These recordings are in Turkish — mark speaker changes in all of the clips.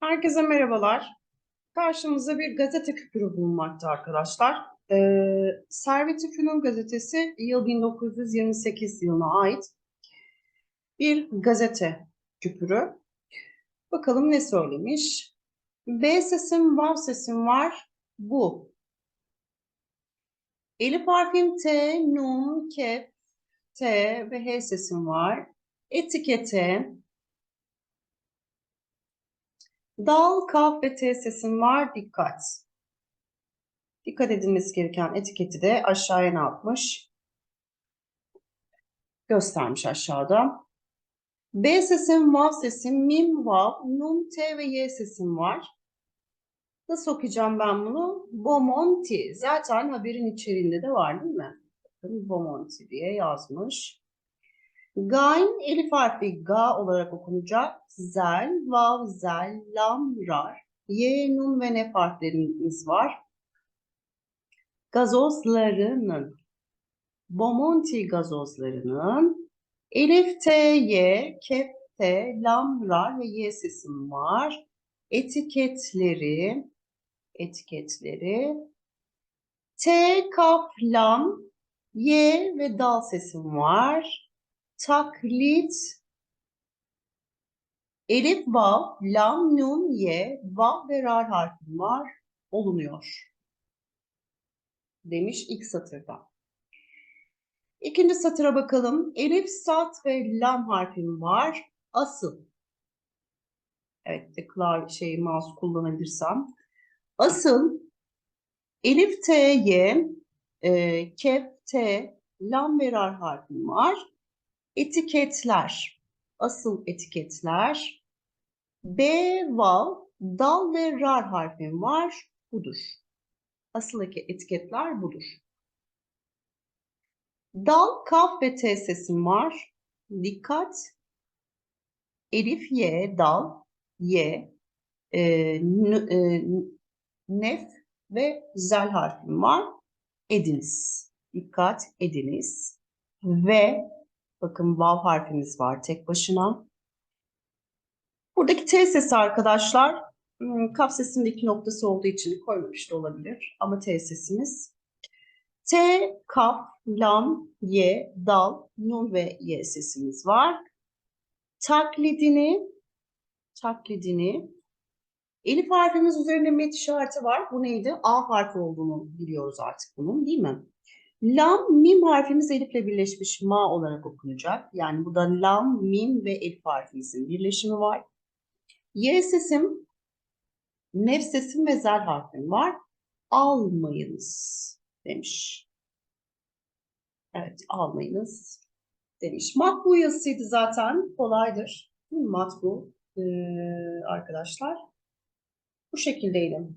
Speaker 1: Herkese merhabalar. Karşımızda bir gazete küpürü bulunmakta arkadaşlar. Ee, Servet-i gazetesi yıl 1928 yılına ait bir gazete küpürü. Bakalım ne söylemiş? B sesim, vav sesim var. Bu. Elif harfim T, nun, kef, T ve H sesim var. Etikete Dal, kaf ve T sesim var. Dikkat. Dikkat edilmesi gereken etiketi de aşağıya ne yapmış? Göstermiş aşağıda. B sesim, vav sesim, mim, vav, nun, T ve Y sesim var. Nasıl okuyacağım ben bunu? Bomonti. Zaten haberin içeriğinde de var değil mi? Bakın Bomonti diye yazmış. Gain elif harfi ga olarak okunacak. Zel, vav, zel, lam, rar. Y, nun ve nef harflerimiz var. Gazozlarının, Bomonti gazozlarının elif, t, y, kef, t, lam, rar ve y sesim var. Etiketleri, etiketleri T, kaf, lam, y ve dal sesim var taklit, elif, vav, lam, nun, ye, vav ve rar harfim var, olunuyor. Demiş ilk satırda. İkinci satıra bakalım. Elif, sat ve lam harfim var. Asıl. Evet, klavye şey, mouse kullanabilirsem. Asıl elif, t, y, e, kef, t, lam ve rar harfim var. Etiketler, asıl etiketler. B, vav, dal ve rar harfim var. Budur. Asıl etiketler budur. Dal, kaf ve T sesim var. Dikkat. Elif, Y, dal, Y, e, e, nef ve zel harfim var. Ediniz. Dikkat ediniz. Ve Bakın vav harfimiz var tek başına. Buradaki T sesi arkadaşlar hmm, kaf sesinde iki noktası olduğu için koymamış da olabilir. Ama T sesimiz. T, kaf, lam, ye, dal, nun ve ye sesimiz var. Taklidini, taklidini. Elif harfimiz üzerinde met işareti var. Bu neydi? A harfi olduğunu biliyoruz artık bunun değil mi? Lam, mim harfimiz elifle birleşmiş ma olarak okunacak. Yani burada lam, mim ve elif harfimizin birleşimi var. Y sesim, nef sesim ve zel harfim var. Almayınız demiş. Evet, almayınız demiş. Matbu yazısıydı zaten, kolaydır. Matbu ee, arkadaşlar. Bu şekildeydi.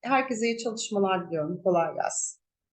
Speaker 1: Herkese iyi çalışmalar diliyorum. Kolay gelsin.